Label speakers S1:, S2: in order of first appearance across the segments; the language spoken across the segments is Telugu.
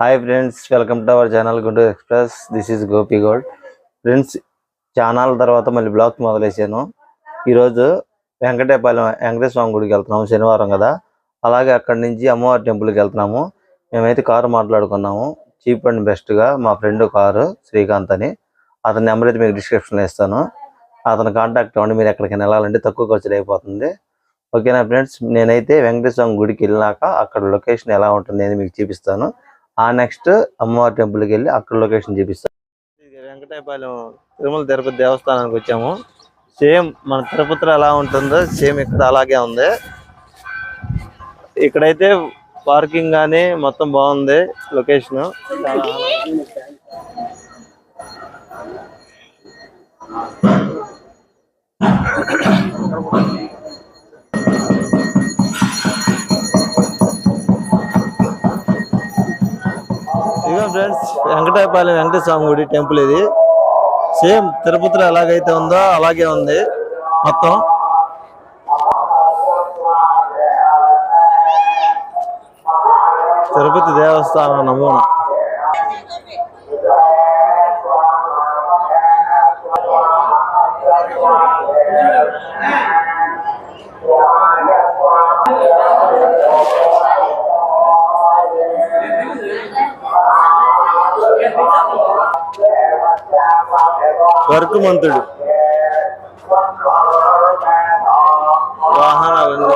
S1: Hi friends welcome to our channel Guntur express this is Gopi Goud friends channel తర్వాత మళ్ళీ బ్లాగ్ మొదలేసాను. ఈరోజు వెంకటేపాలెం వెంకటేశ్వర స్వామి గుడికి వెళ్తున్నాము శనివారం కదా. అలాగే అక్కడి నుంచి అమ్మవారి టెంపుల్కి వెళ్తున్నాము. మేమైతే కారు మాట్లాడుకున్నాము. చీప్ అండ్ బెస్ట్గా మా ఫ్రెండ్ కారు శ్రీకాంత్ అని. అతని నెంబర్ అయితే మీకు డిస్క్రిప్షన్లో ఇస్తాను. అతను కాంటాక్ట్ అవ్వండి మీరు ఎక్కడికైనా వెళ్ళాలంటే తక్కువ ఖర్చులు అయిపోతుంది. ఓకేనా ఫ్రెండ్స్ నేనైతే వెంకటేశ్వర గుడికి వెళ్ళాక అక్కడ లొకేషన్ ఎలా ఉంటుంది అని మీకు చూపిస్తాను. ఆ నెక్స్ట్ అమ్మవారి టెంపుల్కి వెళ్ళి అక్కడ లొకేషన్ చూపిస్తాను వెంకటాయపాలెం తిరుమల తిరుపతి దేవస్థానానికి వచ్చాము. సేమ్ మన తిరుపతిలో ఎలా ఉంటుందో సేమ్ ఇక్కడ అలాగే ఉంది. ఇక్కడైతే పార్కింగ్ కానీ మొత్తం బాగుంది లొకేషన్ చాలా ఫ్రెండ్స్ వెంకటాయపాలెం వెంకటేశ్వర స్వామి గుడి టెంపుల్ ఇది. సేమ్ తిరుపతిలో ఎలాగైతే ఉందో అలాగే ఉంది మొత్తం. తిరుపతి దేవస్థానం నమూనా. వర్కుమంతుడు వాహనాలు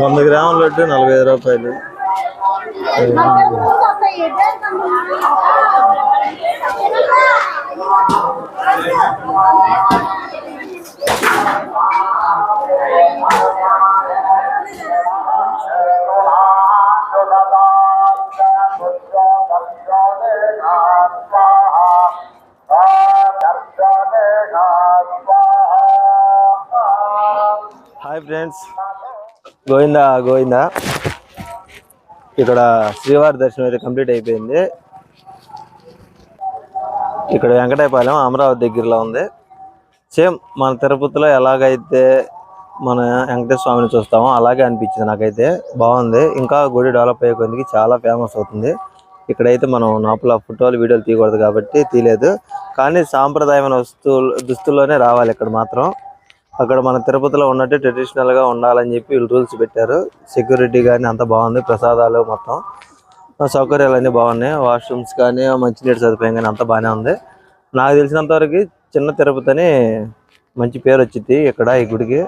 S1: వంద గ్రాముల లడ్డు నలభై ఐదు రూపాయలు. Hi friends. గోవిందా గోవిందా. ఇక్కడ శ్రీవారి దర్శనం అయితే కంప్లీట్ అయిపోయింది. ఇక్కడ వెంకటాయపాలెం అమరావతి దగ్గరలో ఉంది. సేమ్ మన తిరుపతిలో ఎలాగైతే మన వెంకటేశ్వర స్వామిని చూస్తామో అలాగే అనిపించింది నాకైతే. బాగుంది. ఇంకా గుడి డెవలప్ అయ్యే కొద్దికి చాలా ఫేమస్ అవుతుంది. ఇక్కడైతే మనం లోపల ఫోటోలు వీడియోలు తీయకూడదు కాబట్టి తీయలేదు. కానీ సాంప్రదాయమైన వస్తువులు దుస్తుల్లోనే రావాలి ఇక్కడ మాత్రం. అక్కడ మన తిరుపతిలో ఉన్నట్టు ట్రెడిషనల్గా ఉండాలని చెప్పి వీళ్ళు రూల్స్ పెట్టారు. సెక్యూరిటీ కానీ అంత బాగుంది. ప్రసాదాలు మొత్తం. సౌకర్యాలు అన్నీ బాగున్నాయి. వాష్రూమ్స్ కానీ మంచినీటి సదుపాయం కానీ అంత బాగానే ఉంది. నాకు తెలిసినంతవరకు చిన్న తిరుపతి అని మంచి పేరు వచ్చింది ఇక్కడ ఈ గుడికి.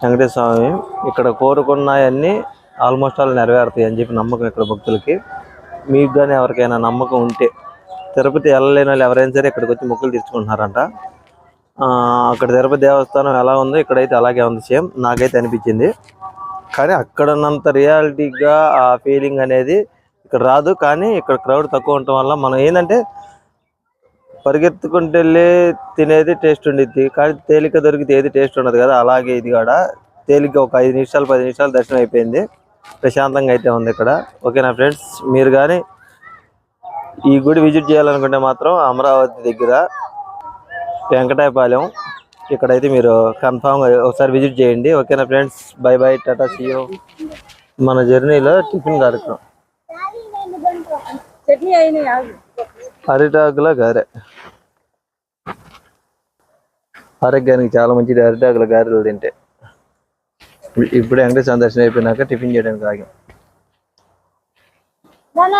S1: వెంకటేశ్వర స్వామి ఇక్కడ కోరుకున్నాయన్నీ ఆల్మోస్ట్ ఆల్ నెరవేరుతాయి అని చెప్పి నమ్మకం ఇక్కడ భక్తులకి. మీకు కానీ ఎవరికైనా నమ్మకం ఉంటే తిరుపతి వెళ్ళలేని వాళ్ళు ఎవరైనా సరే ఇక్కడికి వచ్చి మొక్కులు తీర్చుకుంటున్నారంట. అక్కడ తిరుపతి దేవస్థానం ఎలా ఉందో ఇక్కడైతే అలాగే ఉంది సేమ్. నాకైతే అనిపించింది. కానీ అక్కడన్నంత రియాలిటీగా ఆ ఫీలింగ్ అనేది ఇక్కడ రాదు. కానీ ఇక్కడ క్రౌడ్ తక్కువ ఉండటం వల్ల మనం ఏంటంటే పరిగెత్తుకుంటూ వెళ్ళి తినేది టేస్ట్ ఉండిద్ది. కానీ తేలిక దొరికితే ఏది టేస్ట్ ఉండదు కదా. అలాగే ఇది కూడా. తేలిక ఒక ఐదు నిమిషాలు పది నిమిషాలు దర్శనం అయిపోయింది. ప్రశాంతంగా అయితే ఉంది ఇక్కడ. ఓకేనా ఫ్రెండ్స్? మీరు కానీ ఈ గుడి విజిట్ చేయాలనుకుంటే మాత్రం అమరావతి దగ్గర వెంకటాయపాలెం. ఇక్కడైతే మీరు కన్ఫామ్ ఒకసారి విజిట్ చేయండి. ఓకేనా friends bye bye tata see you మన జర్నీలో టిఫిన్ కార్యక్రమం. అరిటాకుల గారె. ఆరోగ్యానికి చాలా మంచిది. అరిటాకుల గారెలు తింటే. ఇప్పుడే వెంకటేశ్వర దర్శనం అయిపోయినాక టిఫిన్ చేయడానికి ఆగాం.
S2: నాన్న,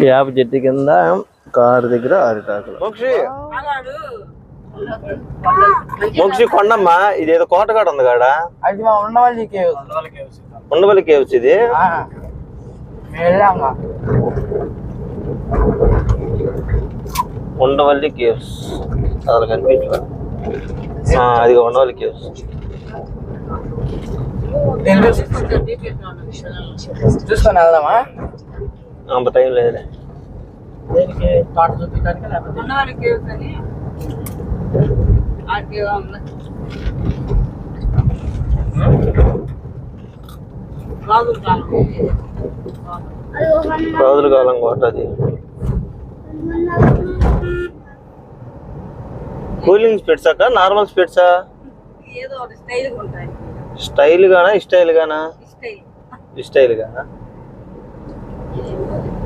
S1: వేప చెట్టు కింద కారు దగ్గర అరిటాకులు. మోక్షి! కొండమ్మా ఇదేదో కోటగాడు ఉంది కాడ?
S2: అది
S1: ఉండవల్లి కేవ్స్. ఇది? ఉండవల్లి కేవ్స్. అసలు కనిపించలే ఆ, అదిగో ఉండవల్లి కేవ్స్.
S2: చూసుకొని వెళ్దామా?
S1: అంత టైం లేదులే.
S2: దేనికి తోట చూపించడానికి లేకపోతే?
S1: రోజుల కాలం. కోట అది. కూలింగ్ స్పెట్స్ అక్క? నార్మల్ స్పెట్సా?
S3: స్టైల్ ఉంటాయి.
S1: స్టైల్ గానా స్టైల్ గానా
S3: స్టైల్.
S1: స్టైల్ గానా
S3: ఏంది అక్కడ ఉన్నారు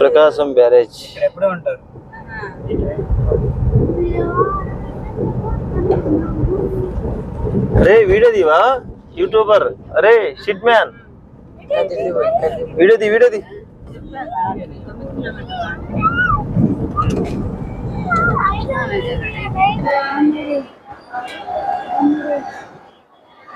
S1: ప్రకాశం బ్యారేజ్.
S2: ఇక్కడ ఎప్పుడే ఉంటారు.
S1: అరే వీడియో దివా యూట్యూబర్. అరే shit man video the video the ఆ?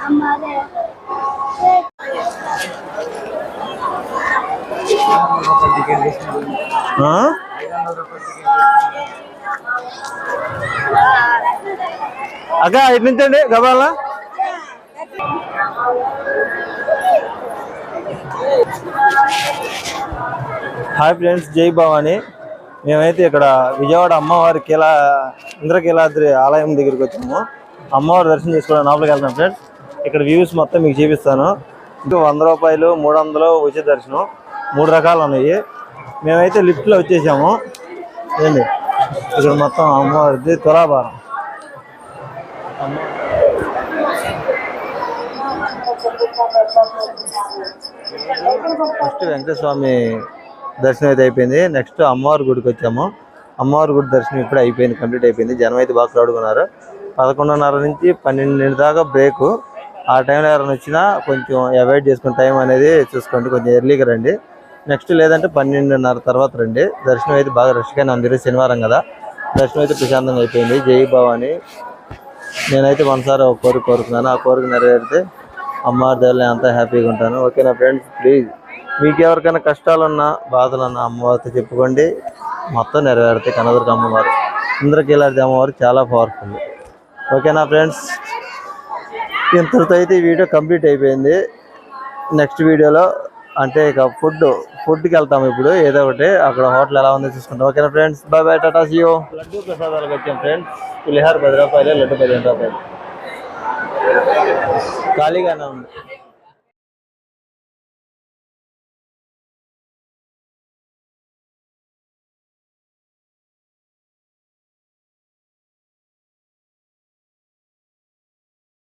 S1: అక్క ఇటు అండి గబాలా. హాయ్ ఫ్రెండ్స్ జై భవాని. మేమైతే ఇక్కడ విజయవాడ అమ్మవారి కీలా ఇంద్రకీలాద్రి ఆలయం దగ్గరికి వచ్చాము. అమ్మవారి దర్శనం చేసుకోవడానికి లోపలికి వెళ్తాం ఫ్రెండ్స్. ఇక్కడ వ్యూస్ మొత్తం మీకు చూపిస్తాను. ఇంకా వంద రూపాయలు మూడు వందలు ఉచిత దర్శనం. మూడు రకాలు ఉన్నాయి. మేమైతే లిఫ్ట్లో వచ్చేసాము. ఏంటి ఇక్కడ మొత్తం అమ్మవారిది తులాభారం. ఫస్ట్ వెంకటేశ్వర స్వామి దర్శనం అయితే అయిపోయింది. నెక్స్ట్ అమ్మవారి గుడికి వచ్చాము. అమ్మవారి గుడి దర్శనం ఇప్పుడే అయిపోయింది కంప్లీట్ అయిపోయింది. జనం అయితే బాగా క్రౌడ్కున్నారు పదకొండున్నర నుంచి పన్నెండు దాకా బ్రేక్. ఆ టైంలో ఎవరైనా వచ్చినా కొంచెం అవాయిడ్ చేసుకుని టైం అనేది చూసుకోండి. కొంచెం ఎర్లీగా రండి. నెక్స్ట్ లేదంటే పన్నెండున్నర తర్వాత రండి. దర్శనం అయితే బాగా రష్గానే ఉంది. శనివారం కదా. దర్శనం అయితే ప్రశాంతంగా అయిపోయింది. జై భవాని. నేనైతే మనసారి ఒక కోరిక కోరుకున్నాను ఆ కోరిక నెరవేరితే అమ్మవారి దగ్గర అంతా హ్యాపీగా ఉంటాను. ఓకే నా ఫ్రెండ్స్ ప్లీజ్ మీకు ఎవరికైనా కష్టాలున్నా బాధలున్నా అమ్మవారితో చెప్పుకోండి. మొత్తం నెరవేరుతాయి కనదుర్గ అమ్మవారు. ఇంద్రకీలాద్రి అమ్మవారు చాలా పవర్ఫుల్ ఓకేనా ఫ్రెండ్స్ ఇంతటితో అయితే ఈ వీడియో కంప్లీట్ అయిపోయింది. నెక్స్ట్ వీడియోలో అంటే ఇక ఫుడ్ ఫుడ్కి వెళ్తాము ఇప్పుడు ఏదో ఒకటి. అక్కడ హోటల్ ఎలా ఉందో చూసుకుంటాం. ఓకేనా ఫ్రెండ్స్ బాయ్ బాయ్ టాటా సియో లడ్డు ప్రసాదాలకు వచ్చాం ఫ్రెండ్స్ పులిహార పది రూపాయలు లడ్డు పదిహేను రూపాయలు. ఖాళీగానే ఉంది